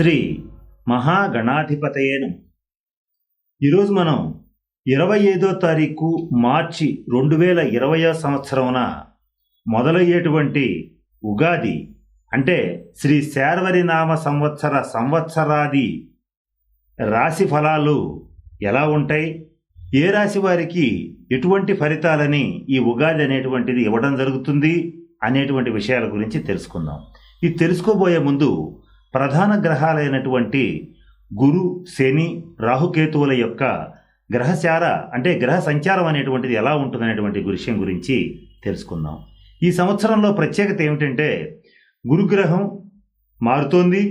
శ్రీ మహాగణాధిపతయేనం ఈరోజు మనం ఇరవై ఐదో తారీఖు మార్చి రెండు వేల ఇరవయో సంవత్సరమున మొదలయ్యేటువంటి ఉగాది అంటే శ్రీ శార్వరి నామ సంవత్సర సంవత్సరాది రాశి ఫలాలు ఎలా ఉంటాయి? ఏ రాశి వారికి ఎటువంటి ఫలితాలని ఈ ఉగాది అనేటువంటిది ఇవ్వడం జరుగుతుంది అనేటువంటి విషయాల గురించి తెలుసుకుందాం. ఇది తెలుసుకోబోయే ముందు ప్రధాన గ్రహాలైనటువంటి గురు శని రాహుకేతువుల యొక్క గ్రహచార అంటే గ్రహ సంచారం అనేటువంటిది ఎలా ఉంటుందనేటువంటి విషయం గురించి తెలుసుకుందాం. ఈ సంవత్సరంలో ప్రత్యేకత ఏమిటంటే గురుగ్రహం మారుతోంది.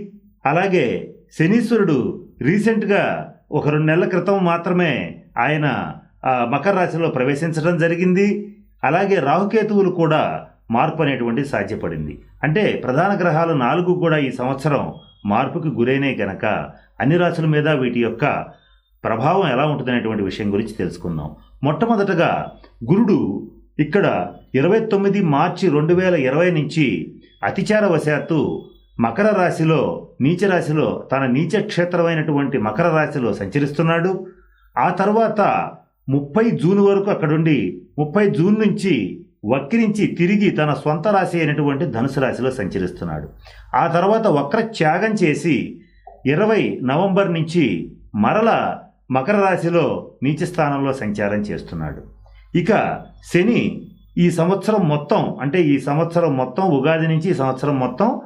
అలాగే శనీశ్వరుడు రీసెంట్గా ఒక రెండు నెలల క్రితం మాత్రమే ఆయన ఆ, మకర రాశిలో ప్రవేశించడం జరిగింది. అలాగే రాహుకేతువులు కూడా మార్పు అనేటువంటి సాధ్యపడింది. అంటే ప్రధాన గ్రహాలు నాలుగు కూడా ఈ సంవత్సరం మార్పుకి గురైనే గనక అన్ని రాశుల మీద వీటి యొక్క ప్రభావం ఎలా ఉంటుందనేటువంటి విషయం గురించి తెలుసుకుందాం. మొట్టమొదటగా గురుడు ఇక్కడ ఇరవై తొమ్మిది మార్చి రెండు వేల ఇరవై నుంచి అతిచార వశాత్తు మకర రాశిలో నీచ రాశిలో తన నీచ క్షేత్రమైనటువంటి మకర రాశిలో సంచరిస్తున్నాడు. ఆ తర్వాత ముప్పై జూన్ వరకు అక్కడుండి ముప్పై జూన్ నుంచి వక్రించి తిరిగి తన స్వంత రాశి అయినటువంటి ధనుసు రాశిలో సంచరిస్తున్నాడు. ఆ తర్వాత వక్ర త్యాగం చేసి ఇరవై నవంబర్ నుంచి మరల మకర రాశిలో నీచ స్థానంలో సంచారం చేస్తున్నాడు. ఇక శని ఈ సంవత్సరం మొత్తం అంటే ఈ సంవత్సరం మొత్తం ఉగాది నుంచి ఈ సంవత్సరం మొత్తం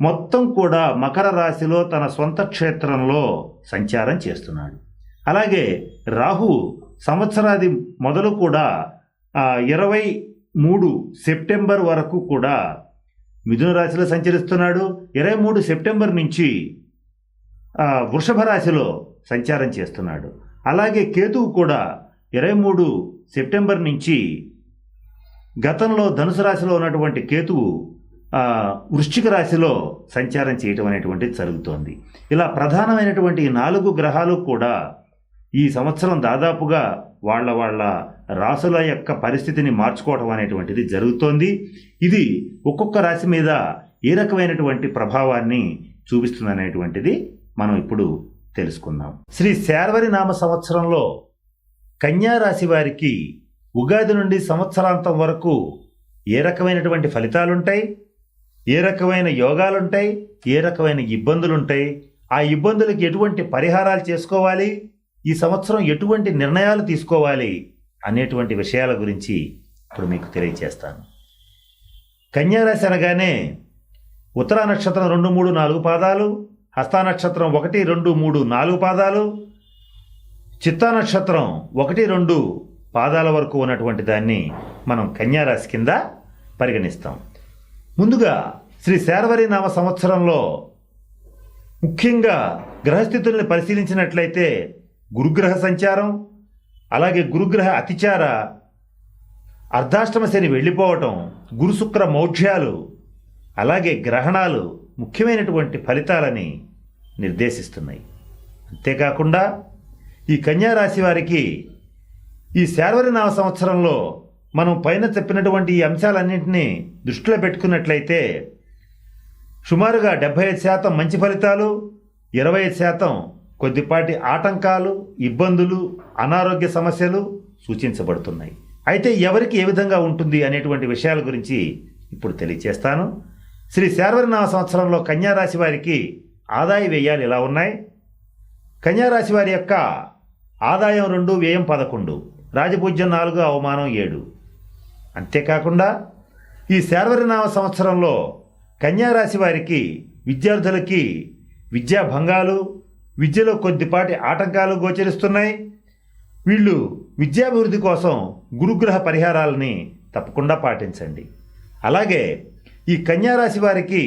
మొత్తం కూడా మకర రాశిలో తన సొంత క్షేత్రంలో సంచారం చేస్తున్నాడు. అలాగే రాహు సంవత్సరాది మొదలు కూడా ఇరవై మూడు సెప్టెంబర్ వరకు కూడా మిథున రాశిలో సంచరిస్తున్నాడు. ఇరవై మూడు సెప్టెంబర్ నుంచి వృషభ రాశిలో సంచారం చేస్తున్నాడు. అలాగే కేతువు కూడా ఇరవై మూడు సెప్టెంబర్ నుంచి గతంలో ధనుసు రాశిలో ఉన్నటువంటి కేతువు వృశ్చిక రాశిలో సంచారం చేయటం అనేటువంటిది జరుగుతోంది. ఇలా ప్రధానమైనటువంటి ఈ నాలుగు గ్రహాలు కూడా ఈ సంవత్సరం దాదాపుగా వాళ్ళ వాళ్ళ రాసుల యొక్క పరిస్థితిని మార్చుకోవటం అనేటువంటిది జరుగుతోంది. ఇది ఒక్కొక్క రాశి మీద ఏ రకమైనటువంటి ప్రభావాన్ని చూపిస్తుందనేటువంటిది మనం ఇప్పుడు తెలుసుకుందాం. శ్రీ శార్వరి నామ సంవత్సరంలో కన్యా రాశి వారికి ఉగాది నుండి సంవత్సరాంతం వరకు ఏ రకమైనటువంటి ఫలితాలుంటాయి? ఏ రకమైన యోగాలుంటాయి? ఏ రకమైన ఇబ్బందులుంటాయి? ఆ ఇబ్బందులకు ఎటువంటి పరిహారాలు చేసుకోవాలి? ఈ సంవత్సరం ఎటువంటి నిర్ణయాలు తీసుకోవాలి? అనేటువంటి విషయాల గురించి ఇప్పుడు మీకు తెలియజేస్తాను కన్యారాశి అనగానే ఉత్తర నక్షత్రం రెండు మూడు నాలుగు పాదాలు హస్తా నక్షత్రం ఒకటి రెండు మూడు నాలుగు పాదాలు చిత్తా నక్షత్రం ఒకటి రెండు పాదాల వరకు ఉన్నటువంటి దాన్ని మనం కన్యారాశి కింద పరిగణిస్తాం. ముందుగా శ్రీ శార్వరి నామ సంవత్సరంలో ముఖ్యంగా గ్రహస్థితుల్ని పరిశీలించినట్లయితే గురుగ్రహ సంచారం అలాగే గురుగ్రహ అతిచార అర్ధాష్టమ శని వెళ్ళిపోవటం గురుశుక్ర మౌఢ్యాలు అలాగే గ్రహణాలు ముఖ్యమైనటువంటి ఫలితాలని నిర్దేశిస్తున్నాయి. అంతేకాకుండా ఈ కన్యారాశి వారికి ఈ శార్వరి నామ సంవత్సరంలో మనం పైన చెప్పినటువంటి ఈ అంశాలన్నింటినీ దృష్టిలో పెట్టుకున్నట్లయితే సుమారుగా డెబ్బై ఐదు శాతం మంచి ఫలితాలు ఇరవై ఐదు శాతం కొద్దిపాటి ఆటంకాలు ఇబ్బందులు అనారోగ్య సమస్యలు సూచించబడుతున్నాయి. అయితే ఎవరికి ఏ విధంగా ఉంటుంది అనేటువంటి విషయాల గురించి ఇప్పుడు తెలియచేస్తాను. శ్రీ శార్వరినామ సంవత్సరంలో కన్యారాశి వారికి ఆదాయ వ్యయాలు ఎలా ఉన్నాయి? కన్యారాశి వారి యొక్క ఆదాయం రెండు వ్యయం పదకొండు రాజపూజ్యం నాలుగు అవమానం ఏడు. అంతేకాకుండా ఈ శార్వరినామ సంవత్సరంలో కన్యారాశి వారికి విద్యార్థులకి విద్యాభంగాలు విద్యలో కొద్దిపాటి ఆటంకాలు గోచరిస్తున్నాయి. వీళ్ళు విద్యాభివృద్ధి కోసం గురుగ్రహ పరిహారాలని తప్పకుండా పాటించండి. అలాగే ఈ కన్యారాశి వారికి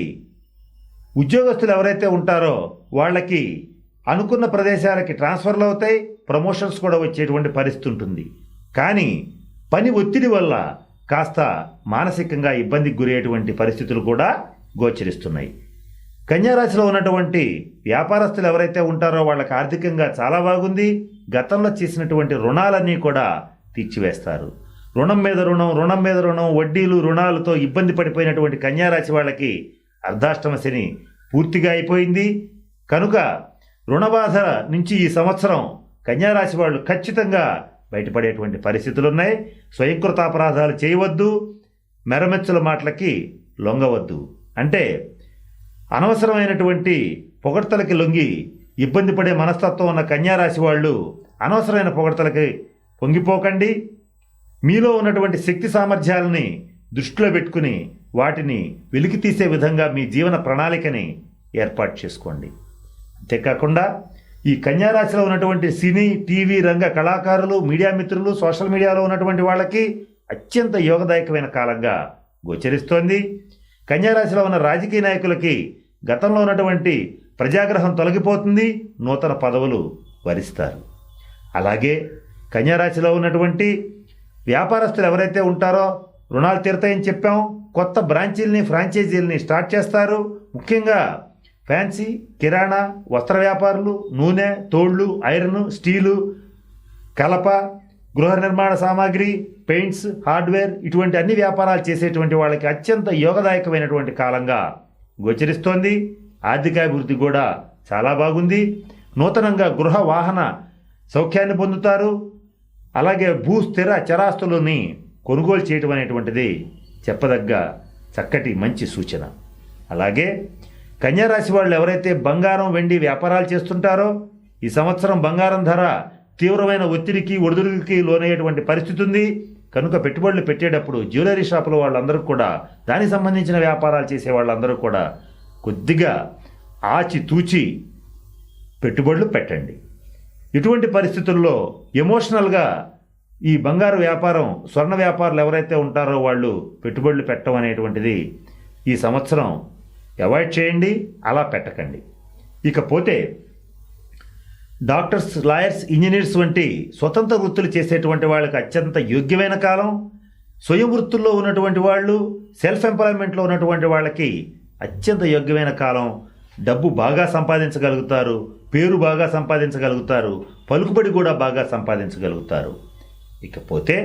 ఉద్యోగస్తులు ఎవరైతే ఉంటారో వాళ్ళకి అనుకున్న ప్రదేశాలకి ట్రాన్స్ఫర్లు అవుతాయి ప్రమోషన్స్ కూడా వచ్చేటువంటి పరిస్థితి ఉంటుంది. కానీ పని ఒత్తిడి వల్ల కాస్త మానసికంగా ఇబ్బందికి గురయ్యేటువంటి పరిస్థితులు కూడా గోచరిస్తున్నాయి. కన్యారాశిలో ఉన్నటువంటి వ్యాపారస్తులు ఎవరైతే ఉంటారో వాళ్ళకి ఆర్థికంగా చాలా బాగుంది. గతంలో చేసినటువంటి రుణాలన్నీ కూడా తీర్చివేస్తారు. రుణం మీద రుణం రుణం మీద రుణం వడ్డీలు రుణాలతో ఇబ్బంది పడిపోయినటువంటి కన్యారాశి వాళ్ళకి అర్ధాష్టమ శని పూర్తిగా అయిపోయింది. కనుక రుణబాధ నుంచి ఈ సంవత్సరం కన్యారాశి వాళ్ళు ఖచ్చితంగా బయటపడేటువంటి పరిస్థితులు ఉన్నాయి. స్వయంకృతాపరాధాలు చేయవద్దు. మెరమెచ్చుల మాటలకి లొంగవద్దు. అంటే అనవసరమైనటువంటి పొగడ్తలకి లొంగి ఇబ్బంది పడే మనస్తత్వం ఉన్న కన్యారాశి వాళ్ళు అనవసరమైన పొగడ్తలకి పొంగిపోకండి మీలో ఉన్నటువంటి శక్తి సామర్థ్యాలని దృష్టిలో పెట్టుకుని వాటిని వెలికి తీసే విధంగా మీ జీవన ప్రణాళికని ఏర్పాటు చేసుకోండి. అంతేకాకుండా ఈ కన్యారాశిలో ఉన్నటువంటి సినీ టీవీ రంగ కళాకారులు మీడియా మిత్రులు సోషల్ మీడియాలో ఉన్నటువంటి వాళ్ళకి అత్యంత యోగదాయకమైన కాలంగా గోచరిస్తోంది. కన్యారాశిలో ఉన్న రాజకీయ నాయకులకి గతంలో ఉన్నటువంటి ప్రజాగ్రహం తొలగిపోతుంది నూతన పదవులు వరిస్తారు. అలాగే కన్యారాశిలో ఉన్నటువంటి వ్యాపారస్తులు ఎవరైతే ఉంటారో రుణాలు తీరుతాయని చెప్పాం కొత్త బ్రాంచీల్ని ఫ్రాంచైజీలని స్టార్ట్ చేస్తారు. ముఖ్యంగా ఫ్యాన్సీ కిరాణా వస్త్ర వ్యాపారులు నూనె తోళ్ళు ఐరన్ స్టీలు కలప గృహ నిర్మాణ సామాగ్రి పెయింట్స్ హార్డ్వేర్ ఇటువంటి అన్ని వ్యాపారాలు చేసేటువంటి వాళ్ళకి అత్యంత యోగదాయకమైనటువంటి కాలంగా గోచరిస్తోంది. ఆర్థికాభివృద్ధి కూడా చాలా బాగుంది. నూతనంగా గృహ వాహన సౌఖ్యాన్ని పొందుతారు. అలాగే భూ స్థిర చరాస్తులని కొనుగోలు చేయటం అనేటువంటిది చెప్పదగ్గ చక్కటి మంచి సూచన. అలాగే కన్యారాశి వాళ్ళు ఎవరైతే బంగారం వెండి వ్యాపారాలు చేస్తుంటారో ఈ సంవత్సరం బంగారం ధర తీవ్రమైన ఒత్తిడికి ఒడిదుడికి లోనయ్యేటువంటి పరిస్థితి ఉంది. కనుక పెట్టుబడులు పెట్టేటప్పుడు జ్యువెలరీ షాపుల వాళ్ళందరూ కూడా దానికి సంబంధించిన వ్యాపారాలు చేసే వాళ్ళందరూ కూడా కొద్దిగా ఆచి తూచి పెట్టుబడులు పెట్టండి. ఇటువంటి పరిస్థితుల్లో ఎమోషనల్గా ఈ బంగారు వ్యాపారం స్వర్ణ వ్యాపారులు ఎవరైతే ఉంటారో వాళ్ళు పెట్టుబడులు పెట్టడం అనేటువంటిది ఈ సంవత్సరం అవాయిడ్ చేయండి అలా పెట్టకండి. ఇకపోతే డాక్టర్స్ లాయర్స్ ఇంజనీర్స్ వంటి స్వతంత్ర వృత్తులు చేసేటువంటి వాళ్ళకి అత్యంత యోగ్యమైన కాలం. స్వయం వృత్తుల్లో ఉన్నటువంటి వాళ్ళు సెల్ఫ్ ఎంప్లాయ్మెంట్లో ఉన్నటువంటి వాళ్ళకి అత్యంత యోగ్యమైన కాలం. డబ్బు బాగా సంపాదించగలుగుతారు పేరు బాగా సంపాదించగలుగుతారు పలుకుబడి కూడా బాగా సంపాదించగలుగుతారు. ఇకపోతే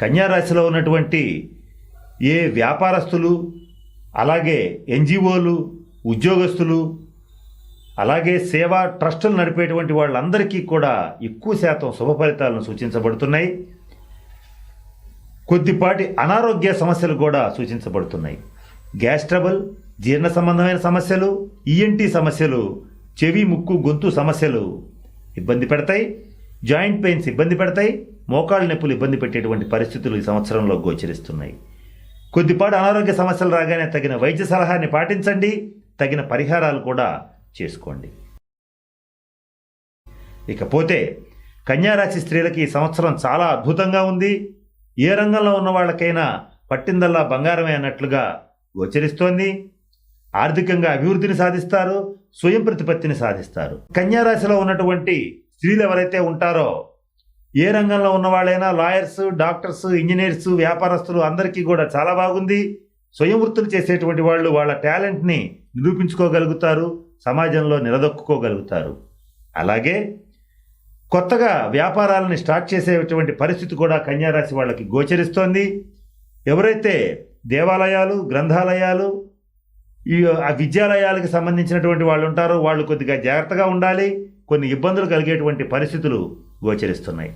కన్యారాశిలో ఉన్నటువంటి ఏ వ్యాపారస్తులు అలాగే ఎన్జిఓలు ఉద్యోగస్తులు అలాగే సేవా ట్రస్టులు నడిపేటువంటి వాళ్ళందరికీ కూడా ఎక్కువ శాతం శుభ ఫలితాలను సూచించబడుతున్నాయి. కొద్దిపాటి అనారోగ్య సమస్యలు కూడా సూచించబడుతున్నాయి. గ్యాస్ ట్రబుల్ జీర్ణ సంబంధమైన సమస్యలు ఈఎన్టీ సమస్యలు చెవి ముక్కు గొంతు సమస్యలు ఇబ్బంది పెడతాయి. జాయింట్ పెయిన్స్ ఇబ్బంది పెడతాయి. మోకాళ్ళ నొప్పులు ఇబ్బంది పెట్టేటువంటి పరిస్థితులు ఈ సంవత్సరంలో గోచరిస్తున్నాయి. కొద్దిపాటి అనారోగ్య సమస్యలు రాగానే తగిన వైద్య సలహాని పాటించండి. తగిన పరిహారాలు కూడా చేసుకోండి. ఇకపోతే కన్యారాశి స్త్రీలకి ఈ సంవత్సరం చాలా అద్భుతంగా ఉంది. ఏ రంగంలో ఉన్న వాళ్ళకైనా పట్టిందల్లా బంగారమే అన్నట్లుగా గోచరిస్తోంది. ఆర్థికంగా అభివృద్ధిని సాధిస్తారు స్వయం ప్రతిపత్తిని సాధిస్తారు. కన్యారాశిలో ఉన్నటువంటి స్త్రీలు ఎవరైతే ఉంటారో ఏ రంగంలో ఉన్న వాళ్ళైనా లాయర్స్ డాక్టర్స్ ఇంజనీర్స్ వ్యాపారస్తులు అందరికీ కూడా చాలా బాగుంది. స్వయం వృత్తులు చేసేటువంటి వాళ్ళు వాళ్ళ టాలెంట్ని నిరూపించుకోగలుగుతారు. సమాజంలో నిలదొక్కుకోగలుగుతారు. అలాగే కొత్తగా వ్యాపారాలని స్టార్ట్ చేసేటువంటి పరిస్థితి కూడా కన్యారాశి వాళ్ళకి గోచరిస్తోంది. ఎవరైతే దేవాలయాలు గ్రంథాలయాలు ఈ ఆ విద్యాలయాలకు సంబంధించినటువంటి వాళ్ళు ఉంటారో వాళ్ళు కొద్దిగా జాగ్రత్తగా ఉండాలి. కొన్ని ఇబ్బందులు కలిగేటువంటి పరిస్థితులు గోచరిస్తున్నాయి.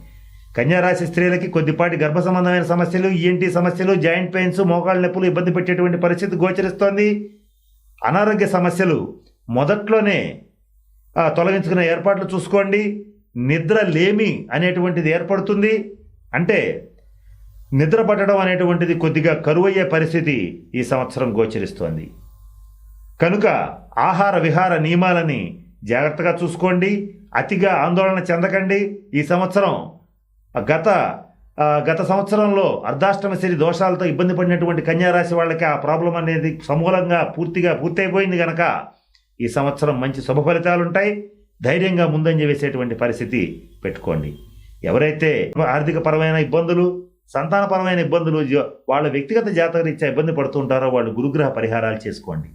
కన్యారాశి స్త్రీలకి కొద్దిపాటి గర్భ సంబంధమైన సమస్యలు ఈఎన్టీ సమస్యలు జాయింట్ పెయిన్స్ మోకాళ్ళ నొప్పులు ఇబ్బంది పెట్టేటువంటి పరిస్థితి గోచరిస్తోంది. అనారోగ్య సమస్యలు మొదట్లోనే తొలగించుకునే ఏర్పాట్లు చూసుకోండి. నిద్ర లేమి అనేటువంటిది ఏర్పడుతుంది. అంటే నిద్ర పట్టడం అనేటువంటిది కొద్దిగా కరువయ్యే పరిస్థితి ఈ సంవత్సరం గోచరిస్తోంది. కనుక ఆహార విహార నియమాలని జాగ్రత్తగా చూసుకోండి. అతిగా ఆందోళన చెందకండి. ఈ సంవత్సరం ఆ గత గత సంవత్సరంలో అర్ధాష్టమ శని దోషాలతో ఇబ్బంది పడినటువంటి కన్యారాశి వాళ్ళకి ఆ ప్రాబ్లం అనేది సమూలంగా పూర్తిగా పూర్తయిపోయింది కనుక ఈ సంవత్సరం మంచి శుభ ఫలితాలు ఉంటాయి ధైర్యంగా ముందంజ వేసేటువంటి పరిస్థితి పెట్టుకోండి. ఎవరైతే ఆర్థిక పరమైన ఇబ్బందులు సంతానపరమైన ఇబ్బందులు జ- వాళ్ళ వ్యక్తిగత జాతకరీత్యా ఇబ్బంది పడుతుంటారో వాళ్ళు గురుగ్రహ పరిహారాలు చేసుకోండి.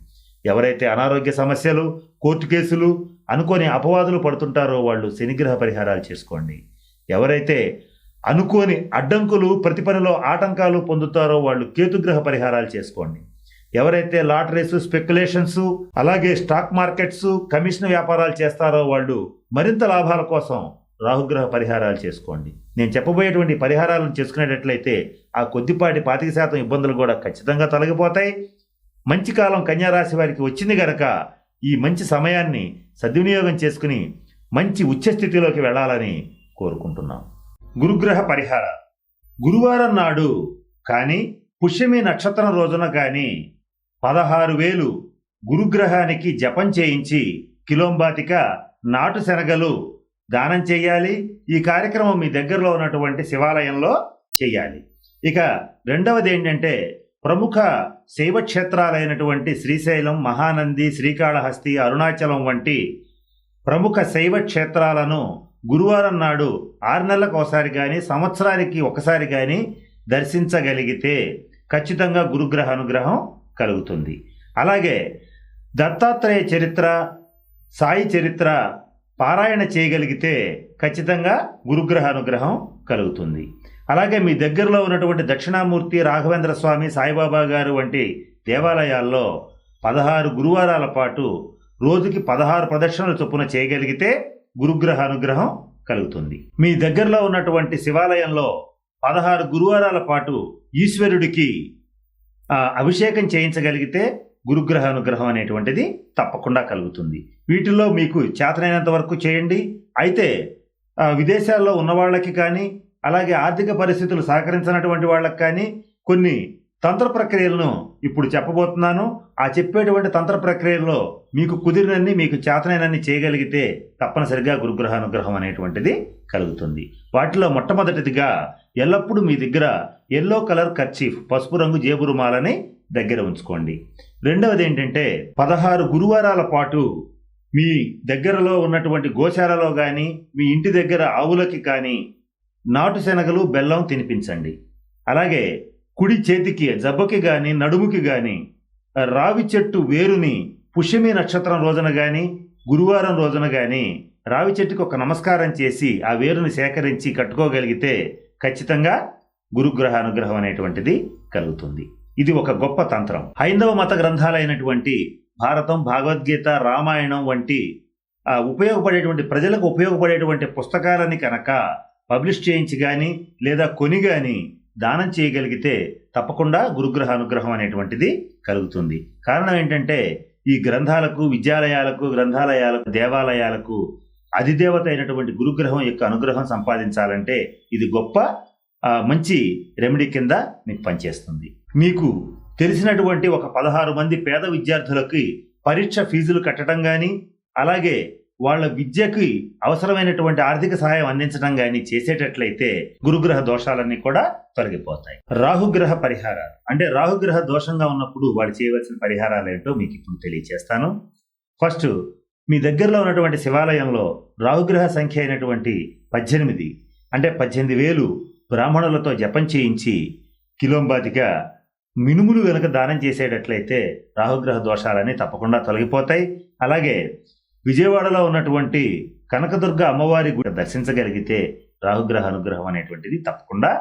ఎవరైతే అనారోగ్య సమస్యలు కోర్టు కేసులు అనుకోని అపవాదులు పడుతుంటారో వాళ్ళు శనిగ్రహ పరిహారాలు చేసుకోండి. ఎవరైతే అనుకోని అడ్డంకులు ప్రతి పనిలో ఆటంకాలు పొందుతారో వాళ్ళు కేతుగ్రహ పరిహారాలు చేసుకోండి. ఎవరైతే లాటరీస్ స్పెక్యులేషన్స్ అలాగే స్టాక్ మార్కెట్స్ కమిషన్ వ్యాపారాలు చేస్తారో వాళ్ళు మరింత లాభాల కోసం రాహుగ్రహ పరిహారాలు చేసుకోండి. నేను చెప్పబోయేటువంటి పరిహారాలను చేసుకునేటట్లయితే ఆ కొద్దిపాటి పాతిక శాతం ఇబ్బందులు కూడా ఖచ్చితంగా తొలగిపోతాయి. మంచి కాలం కన్యారాశి వారికి వచ్చింది గనక ఈ మంచి సమయాన్ని సద్వినియోగం చేసుకుని మంచి ఉచ్చస్థితిలోకి వెళ్ళాలని కోరుకుంటున్నాం. గురుగ్రహ పరిహార. గురువారం నాడు కానీ పుష్యమి నక్షత్రం రోజున కానీ పదహారు వేలు గురుగ్రహానికి జపం చేయించి కిలోంబాతిక నాటు శనగలు దానం చేయాలి. ఈ కార్యక్రమం మీ దగ్గరలో ఉన్నటువంటి శివాలయంలో చేయాలి. ఇక రెండవది ఏంటంటే ప్రముఖ శైవ క్షేత్రాలైనటువంటి శ్రీశైలం మహానంది శ్రీకాళహస్తి అరుణాచలం వంటి ప్రముఖ శైవ క్షేత్రాలను గురువారం నాడు ఆరు నెలలకు ఒకసారి కానీ సంవత్సరానికి ఒకసారి కానీ దర్శించగలిగితే ఖచ్చితంగా గురుగ్రహ అనుగ్రహం కలుగుతుంది. అలాగే దత్తాత్రేయ చరిత్ర సాయి చరిత్ర పారాయణ చేయగలిగితే ఖచ్చితంగా గురుగ్రహ అనుగ్రహం కలుగుతుంది. అలాగే మీ దగ్గరలో ఉన్నటువంటి దక్షిణామూర్తి రాఘవేంద్ర స్వామి సాయిబాబా గారు వంటి దేవాలయాల్లో పదహారు గురువారాల పాటు రోజుకి పదహారు ప్రదర్శనలు చొప్పున చేయగలిగితే గురుగ్రహ అనుగ్రహం కలుగుతుంది. మీ దగ్గరలో ఉన్నటువంటి శివాలయంలో పదహారు గురువారాల పాటు ఈశ్వరుడికి అభిషేకం చేయించగలిగితే గురుగ్రహ అనుగ్రహం అనేటువంటిది తప్పకుండా కలుగుతుంది. వీటిల్లో మీకు చేతనైనంత వరకు చేయండి. అయితే విదేశాల్లో ఉన్న వాళ్ళకి కానీ అలాగే ఆర్థిక పరిస్థితులు సహకరించినటువంటి వాళ్ళకి కానీ కొన్ని తంత్ర ప్రక్రియలను ఇప్పుడు చెప్పబోతున్నాను. ఆ చెప్పేటువంటి తంత్ర ప్రక్రియల్లో మీకు కుదిరినన్ని మీకు చేతనైనన్ని చేయగలిగితే తప్పనిసరిగా గురుగ్రహ అనుగ్రహం అనేటువంటిది కలుగుతుంది. వాటిలో మొట్టమొదటిదిగా ఎల్లప్పుడూ మీ దగ్గర ఎల్లో కలర్ కర్చీఫ్ పసుపు రంగు జేబు రుమాలని దగ్గర ఉంచుకోండి. రెండవది ఏంటంటే పదహారు గురువారాల పాటు మీ దగ్గరలో ఉన్నటువంటి గోశాలలో కానీ మీ ఇంటి దగ్గర ఆవులకి కానీ నాటు శనగలు బెల్లం తినిపించండి. అలాగే కుడి చేతికి జబ్బకి కానీ నడుముకి కానీ రావి చెట్టు వేరుని పుష్యమి నక్షత్రం రోజున కానీ గురువారం రోజున కానీ రావి చెట్టుకి ఒక నమస్కారం చేసి ఆ వేరుని సేకరించి కట్టుకోగలిగితే ఖచ్చితంగా గురుగ్రహ అనుగ్రహం అనేటువంటిది కలుగుతుంది. ఇది ఒక గొప్ప తంత్రం. హైందవ మత గ్రంథాలైనటువంటి భారతం భగవద్గీత రామాయణం వంటి ఉపయోగపడేటువంటి ప్రజలకు ఉపయోగపడేటువంటి పుస్తకాలని కనుక పబ్లిష్ చేయించి కానీ లేదా కొని కానీ దానం చేయగలిగితే తప్పకుండా గురుగ్రహ అనుగ్రహం అనేటువంటిది కలుగుతుంది. కారణం ఏంటంటే ఈ గ్రంథాలకు విద్యాలయాలకు గ్రంథాలయాలకు దేవాలయాలకు అధిదేవత అయినటువంటి గురుగ్రహం యొక్క అనుగ్రహం సంపాదించాలంటే ఇది గొప్ప మంచి రెమెడీ కింద మీకు పనిచేస్తుంది. మీకు తెలిసినటువంటి ఒక పదహారు మంది పేద విద్యార్థులకి పరీక్ష ఫీజులు కట్టడం కానీ అలాగే వాళ్ళ విద్యకి అవసరమైనటువంటి ఆర్థిక సహాయం అందించడం కానీ చేసేటట్లయితే గురుగ్రహ దోషాలన్నీ కూడా తొలగిపోతాయి. రాహుగ్రహ పరిహారాలు. అంటే రాహుగ్రహ దోషంగా ఉన్నప్పుడు వాళ్ళు చేయవలసిన పరిహారాలు ఏంటో మీకు ఇప్పుడు తెలియజేస్తాను ఫస్ట్ మీ దగ్గరలో ఉన్నటువంటి శివాలయంలో రాహుగ్రహ సంఖ్య అయినటువంటి పద్దెనిమిది అంటే పద్దెనిమిది వేలు బ్రాహ్మణులతో జపం చేయించి కిలోంబాతిగా మినుములు గనుక దానం చేసేటట్లయితే రాహుగ్రహ దోషాలని తప్పకుండా తొలగిపోతాయి. అలాగే విజయవాడలో ఉన్నటువంటి కనకదుర్గ అమ్మవారి గుడి దర్శించగలిగితే రాహుగ్రహ అనుగ్రహం అనేటువంటిది తప్పకుండా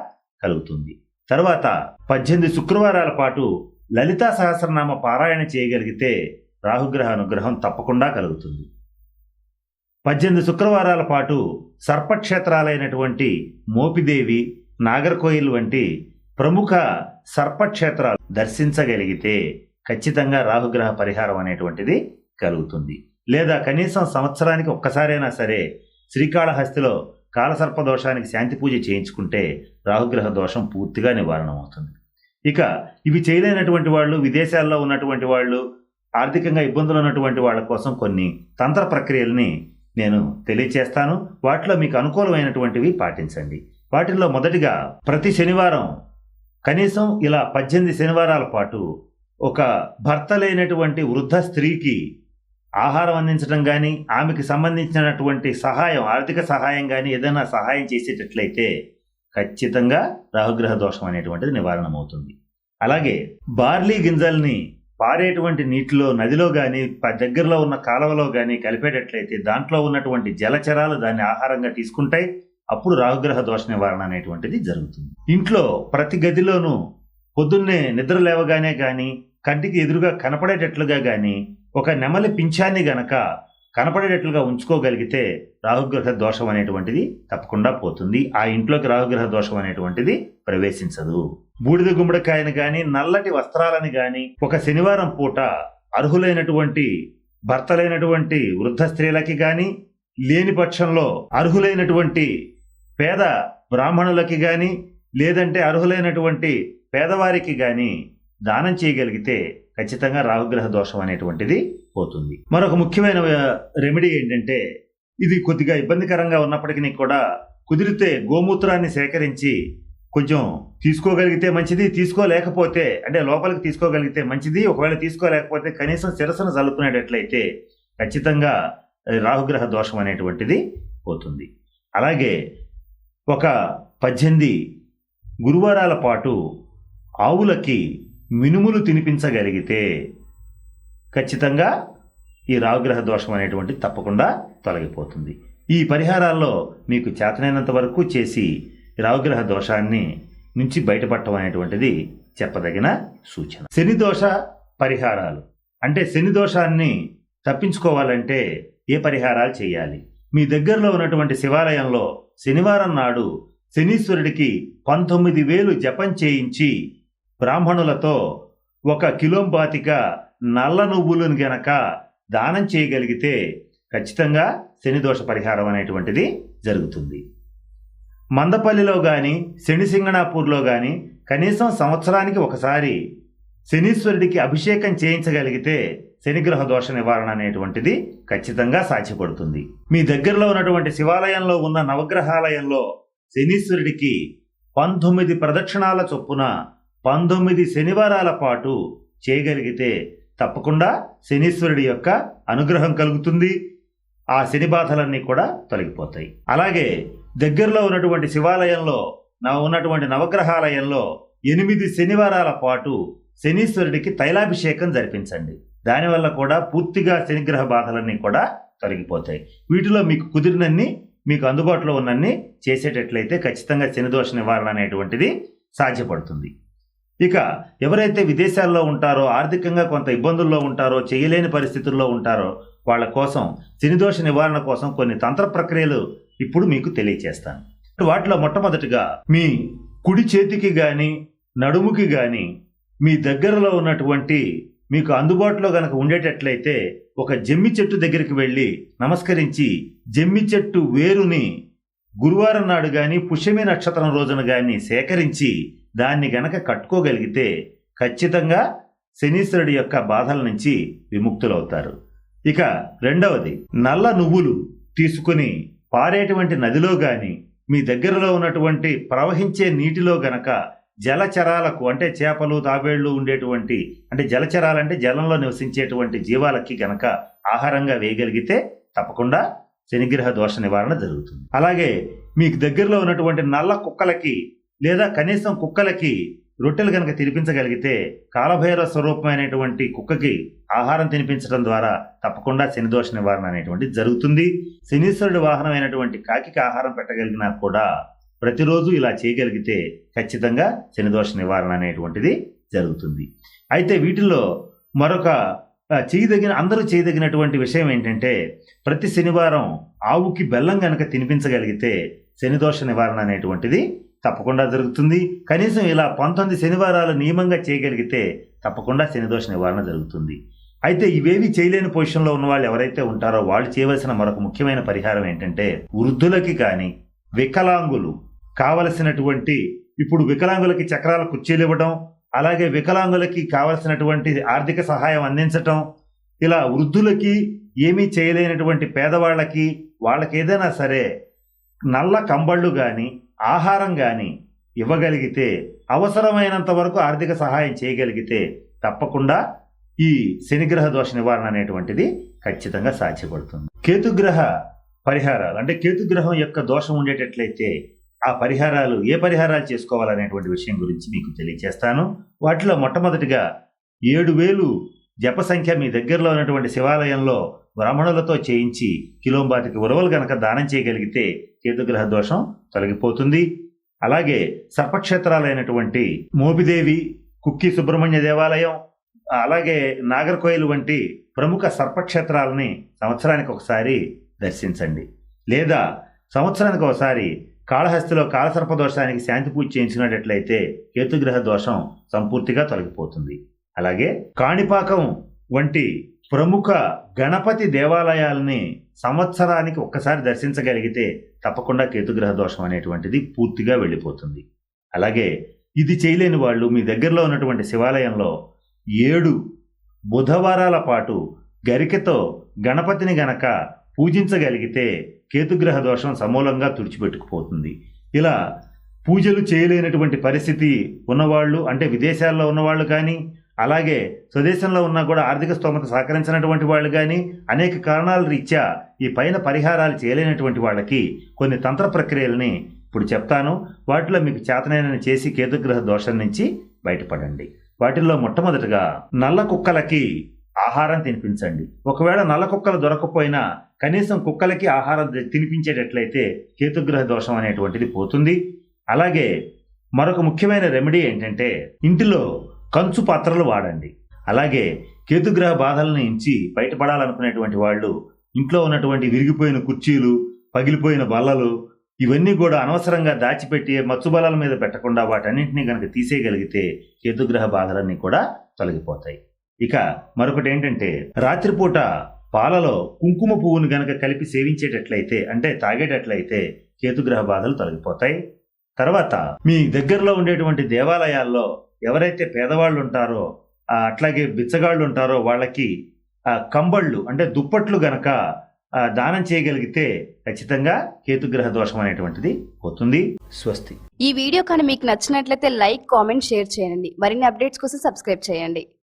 కలుగుతుంది. తర్వాత పద్దెనిమిది శుక్రవారాల పాటు లలితా సహస్రనామ పారాయణ చేయగలిగితే రాహుగ్రహ అనుగ్రహం తప్పకుండా కలుగుతుంది. పద్దెనిమిది శుక్రవారాల పాటు సర్పక్షేత్రాలైనటువంటి మోపిదేవి నాగర్కోయిల్ వంటి ప్రముఖ సర్పక్షేత్రాలు దర్శించగలిగితే ఖచ్చితంగా రాహుగ్రహ పరిహారం అనేటువంటిది కలుగుతుంది. లేదా కనీసం సంవత్సరానికి ఒక్కసారైనా సరే శ్రీకాళహస్తిలో కాలసర్ప దోషానికి శాంతి పూజ చేయించుకుంటే రాహుగ్రహ దోషం పూర్తిగా నివారణ అవుతుంది ఇక ఇవి చేయలేనటువంటి వాళ్ళు విదేశాల్లో ఉన్నటువంటి వాళ్ళు ఆర్థికంగా ఇబ్బందులు ఉన్నటువంటి వాళ్ళ కోసం కొన్ని తంత్ర ప్రక్రియల్ని నేను తెలియచేస్తాను. వాటిలో మీకు అనుకూలమైనటువంటివి పాటించండి. వాటిల్లో మొదటిగా ప్రతి శనివారం కనీసం ఇలా పద్దెనిమిది శనివారాల పాటు ఒక భర్త లేనటువంటి వృద్ధ స్త్రీకి ఆహారం అందించడం కానీ ఆమెకి సంబంధించినటువంటి సహాయం ఆర్థిక సహాయం కానీ ఏదైనా సహాయం చేసేటట్లయితే ఖచ్చితంగా రాహుగ్రహ దోషం అనేటువంటిది నివారణమవుతుంది. అలాగే బార్లీ గింజల్ని పారేటువంటి నీటిలో నదిలో కానీ దగ్గరలో ఉన్న కాలువలో కానీ కలిపేటట్లయితే దాంట్లో ఉన్నటువంటి జలచరాలు దాన్ని ఆహారంగా తీసుకుంటాయి. అప్పుడు రాహుగ్రహ దోష నివారణ అనేటువంటిది జరుగుతుంది. ఇంట్లో ప్రతి గదిలోనూ పొద్దున్నే నిద్ర లేవగానే కానీ కంటికి ఎదురుగా కనపడేటట్లుగా కానీ ఒక నెమలి పింఛాన్ని గనక కనపడేటట్లుగా ఉంచుకోగలిగితే రాహుగ్రహ దోషం అనేటువంటిది తప్పకుండా పోతుంది. ఆ ఇంట్లోకి రాహుగ్రహ దోషం అనేటువంటిది ప్రవేశించదు. బూడిద గుమ్మడికాయని గాని నల్లటి వస్త్రాలని గాని ఒక శనివారం పూట అర్హులైనటువంటి భర్తలైనటువంటి వృద్ధ స్త్రీలకి గాని లేని పక్షంలో అర్హులైనటువంటి పేద బ్రాహ్మణులకి గాని లేదంటే అర్హులైనటువంటి పేదవారికి గాని దానం చేయగలిగితే ఖచ్చితంగా రాహుగ్రహ దోషం అనేటువంటిది పోతుంది. మరొక ముఖ్యమైన రెమెడీ ఏంటంటే ఇది కొద్దిగా ఇబ్బందికరంగా ఉన్నప్పటికీ కూడా కుదిరితే గోమూత్రాన్ని సేకరించి కొంచెం తీసుకోగలిగితే మంచిది తీసుకోలేకపోతే అంటే లోపలికి తీసుకోగలిగితే మంచిది ఒకవేళ తీసుకోలేకపోతే కనీసం శిరస్సును చల్లుకునేటట్లయితే ఖచ్చితంగా రాహుగ్రహ దోషం అనేటువంటిది పోతుంది. అలాగే ఒక పద్దెనిమిది గురువారాల పాటు ఆవులకి మినుములు తినిపించగలిగితే ఖచ్చితంగా ఈ రాహుగ్రహ దోషం అనేటువంటి తప్పకుండా తొలగిపోతుంది. ఈ పరిహారాల్లో మీకు చేతనైనంత వరకు చేసి రావుగ్రహ దోషాన్ని నుంచి బయటపడటం అనేటువంటిది చెప్పదగిన సూచన. శని దోష పరిహారాలు. అంటే శని దోషాన్ని తప్పించుకోవాలంటే ఏ పరిహారాలు చేయాలి? మీ దగ్గరలో ఉన్నటువంటి శివాలయంలో శనివారం నాడు శనీశ్వరుడికి పంతొమ్మిది వేలు జపం చేయించి బ్రాహ్మణులతో ఒక కిలోంబాతిక నల్ల నువ్వులను గనక దానం చేయగలిగితే ఖచ్చితంగా శనిదోష పరిహారం అనేటువంటిది జరుగుతుంది. మందపల్లిలో కానీ శనిసింగణాపూర్లో కానీ కనీసం సంవత్సరానికి ఒకసారి శనీశ్వరుడికి అభిషేకం చేయించగలిగితే శనిగ్రహ దోష నివారణ అనేటువంటిది ఖచ్చితంగా సాధ్యపడుతుంది. మీ దగ్గరలో ఉన్నటువంటి శివాలయంలో ఉన్న నవగ్రహాలయంలో శనీశ్వరుడికి పంతొమ్మిది ప్రదక్షిణాల చొప్పున పంతొమ్మిది శనివారాల పాటు చేయగలిగితే తప్పకుండా శనీశ్వరుడి యొక్క అనుగ్రహం కలుగుతుంది. ఆ శని బాధలన్నీ కూడా తొలగిపోతాయి. అలాగే దగ్గరలో ఉన్నటువంటి శివాలయంలో నా ఉన్నటువంటి నవగ్రహాలయంలో ఎనిమిది శనివారాల పాటు శనీశ్వరుడికి తైలాభిషేకం జరిపించండి. దానివల్ల కూడా పూర్తిగా శనిగ్రహ బాధలన్నీ కూడా తొలగిపోతాయి. వీటిలో మీకు కుదిరినన్ని మీకు అందుబాటులో ఉన్నన్ని చేసేటట్లయితే ఖచ్చితంగా శనిదోష నివారణ అనేటువంటిది సాధ్యపడుతుంది. ఇక ఎవరైతే విదేశాల్లో ఉంటారో ఆర్థికంగా కొంత ఇబ్బందుల్లో ఉంటారో చేయలేని పరిస్థితుల్లో ఉంటారో వాళ్ళ కోసం శనిదోష నివారణ కోసం కొన్ని తంత్ర ప్రక్రియలు ఇప్పుడు మీకు తెలియచేస్తాను. వాటిలో మొట్టమొదటిగా మీ కుడి చేతికి కానీ నడుముకి కానీ మీ దగ్గరలో ఉన్నటువంటి మీకు అందుబాటులో గనక ఉండేటట్లయితే ఒక జమ్మి చెట్టు దగ్గరికి వెళ్ళి నమస్కరించి జమ్మి చెట్టు వేరుని గురువారం నాడు కానీ పుష్యమి నక్షత్రం రోజున కానీ సేకరించి దాన్ని గనక కట్టుకోగలిగితే ఖచ్చితంగా శనీశ్వరుడి యొక్క బాధల నుంచి విముక్తులవుతారు. ఇక రెండవది నల్ల నువ్వులు తీసుకుని పారేటువంటి నదిలో గాని మీ దగ్గరలో ఉన్నటువంటి ప్రవహించే నీటిలో గనక జలచరాలకు అంటే చేపలు తాబేళ్ళు ఉండేటువంటి అంటే జలచరాలంటే జలంలో నివసించేటువంటి జీవాలకి గనక ఆహారంగా వేయగలిగితే తప్పకుండా శనిగ్రహ దోష నివారణ జరుగుతుంది. అలాగే మీకు దగ్గరలో ఉన్నటువంటి నల్ల కుక్కలకి లేదా కనీసం కుక్కలకి రొట్టెలు కనుక తినిపించగలిగితే కాలభైరవ స్వరూపమైనటువంటి కుక్కకి ఆహారం తినిపించడం ద్వారా తప్పకుండా శనిదోష నివారణ అనేటువంటి జరుగుతుంది. శనీశ్వరుడి వాహనమైనటువంటి కాకికి ఆహారం పెట్టగలిగినా కూడా ప్రతిరోజు ఇలా చేయగలిగితే ఖచ్చితంగా శనిదోష నివారణ అనేటువంటిది జరుగుతుంది. అయితే వీటిలో మరొక చేయదగిన అందరూ చేయదగినటువంటి విషయం ఏంటంటే ప్రతి శనివారం ఆవుకి బెల్లం కనుక తినిపించగలిగితే శనిదోష నివారణ అనేటువంటిది తప్పకుండా జరుగుతుంది. కనీసం ఇలా పంతొమ్మిది శనివారాలు నియమంగా చేయగలిగితే తప్పకుండా శనిదోష నివారణ జరుగుతుంది. అయితే ఇవేవి చేయలేని పొజిషన్లో ఉన్న వాళ్ళు ఎవరైతే ఉంటారో వాళ్ళు చేయవలసిన మరొక ముఖ్యమైన పరిహారం ఏంటంటే వృద్ధులకి కానీ వికలాంగులు కావలసినటువంటి ఇప్పుడు వికలాంగులకి చక్రాల కుర్చీలు ఇవ్వడం అలాగే వికలాంగులకి కావలసినటువంటి ఆర్థిక సహాయం అందించటం ఇలా వృద్ధులకి ఏమీ చేయలేనటువంటి పేదవాళ్ళకి వాళ్ళకి ఏదైనా సరే నల్ల కంబళ్ళు కానీ ఆహారం కానీ ఇవ్వగలిగితే అవసరమైనంత వరకు ఆర్థిక సహాయం చేయగలిగితే తప్పకుండా ఈ శనిగ్రహ దోష నివారణ అనేటువంటిది ఖచ్చితంగా సాధ్యపడుతుంది. కేతుగ్రహ పరిహారాలు అంటే కేతుగ్రహం యొక్క దోషం ఉండేటట్లయితే ఆ పరిహారాలు ఏ పరిహారాలు చేసుకోవాలనేటువంటి విషయం గురించి మీకు తెలియజేస్తాను. వాటిలో మొట్టమొదటిగా ఏడు వేలు జప సంఖ్య మీ దగ్గరలో ఉన్నటువంటి శివాలయంలో బ్రాహ్మణులతో చేయించి కిలోంబాటికి ఉరవలు గనక దానం చేయగలిగితే కేతుగ్రహ దోషం తొలగిపోతుంది. అలాగే సర్పక్షేత్రాలైనటువంటి మోపిదేవి కుక్కి సుబ్రహ్మణ్య దేవాలయం అలాగే నాగర్కోయిల్ వంటి ప్రముఖ సర్పక్షేత్రాలని సంవత్సరానికి ఒకసారి దర్శించండి. లేదా సంవత్సరానికి ఒకసారి కాళహస్తిలో కాలసర్ప దోషానికి శాంతి పూజ చేయించినట్లయితే కేతుగ్రహ దోషం సంపూర్తిగా తొలగిపోతుంది. అలాగే కాణిపాకం వంటి ప్రముఖ గణపతి దేవాలయాల్ని సంవత్సరానికి ఒక్కసారి దర్శించగలిగితే తప్పకుండా కేతుగ్రహ దోషం అనేటువంటిది పూర్తిగా వెళ్ళిపోతుంది. అలాగే ఇది చేయలేని వాళ్ళు మీ దగ్గరలో ఉన్నటువంటి శివాలయంలో ఏడు బుధవారాల పాటు గరికతో గణపతిని గనక పూజించగలిగితే కేతుగ్రహ దోషం సమూలంగా తుడిచిపెట్టుకుపోతుంది. ఇలా పూజలు చేయలేనటువంటి పరిస్థితి ఉన్నవాళ్ళు అంటే విదేశాల్లో ఉన్నవాళ్ళు కానీ అలాగే స్వదేశంలో ఉన్నా కూడా ఆర్థిక స్తోమత సహకరించినటువంటి వాళ్ళు కానీ అనేక కారణాల రీత్యా ఈ పైన పరిహారాలు చేయలేనటువంటి వాళ్ళకి కొన్ని తంత్ర ప్రక్రియలని ఇప్పుడు చెప్తాను. వాటిలో మీకు చేతనైన చేసి కేతుగ్రహ దోషం నుంచి బయటపడండి. వాటిల్లో మొట్టమొదటిగా నల్ల కుక్కలకి ఆహారం తినిపించండి. ఒకవేళ నల్ల కుక్కలు దొరకకపోయినా కనీసం కుక్కలకి ఆహారం తినిపించేటట్లయితే కేతుగ్రహ దోషం అనేటువంటిది పోతుంది. అలాగే మరొక ముఖ్యమైన రెమెడీ ఏంటంటే ఇంటిలో కంచు పాత్రలు వాడండి. అలాగే కేతుగ్రహ బాధలను నుంచి బయటపడాలనుకునేటువంటి వాళ్ళు ఇంట్లో ఉన్నటువంటి విరిగిపోయిన కుర్చీలు పగిలిపోయిన బల్లలు ఇవన్నీ కూడా అనవసరంగా దాచిపెట్టి మచ్చు బలాల మీద పెట్టకుండా వాటన్నింటినీ కనుక తీసేయగలిగితే కేతుగ్రహ బాధలన్నీ కూడా తొలగిపోతాయి. ఇక మరొకటి ఏంటంటే రాత్రిపూట పాలలో కుంకుమ పువ్వును గనక కలిపి సేవించేటట్లయితే అంటే తాగేటట్లయితే కేతుగ్రహ బాధలు తొలగిపోతాయి. తర్వాత మీ దగ్గరలో ఉండేటువంటి దేవాలయాల్లో ఎవరైతే పేదవాళ్ళు ఉంటారో అట్లాగే బిచ్చగాళ్ళు ఉంటారో వాళ్ళకి కంబళ్ళు అంటే దుప్పట్లు గనక దానం చేయగలిగితే ఖచ్చితంగా కేతుగ్రహ దోషం అనేటువంటిది పోతుంది. స్వస్తి. ఈ వీడియో కానీ మీకు నచ్చినట్లయితే లైక్ కామెంట్ షేర్ చేయండి. మరిన్ని అప్డేట్స్ కోసం సబ్స్క్రైబ్ చేయండి.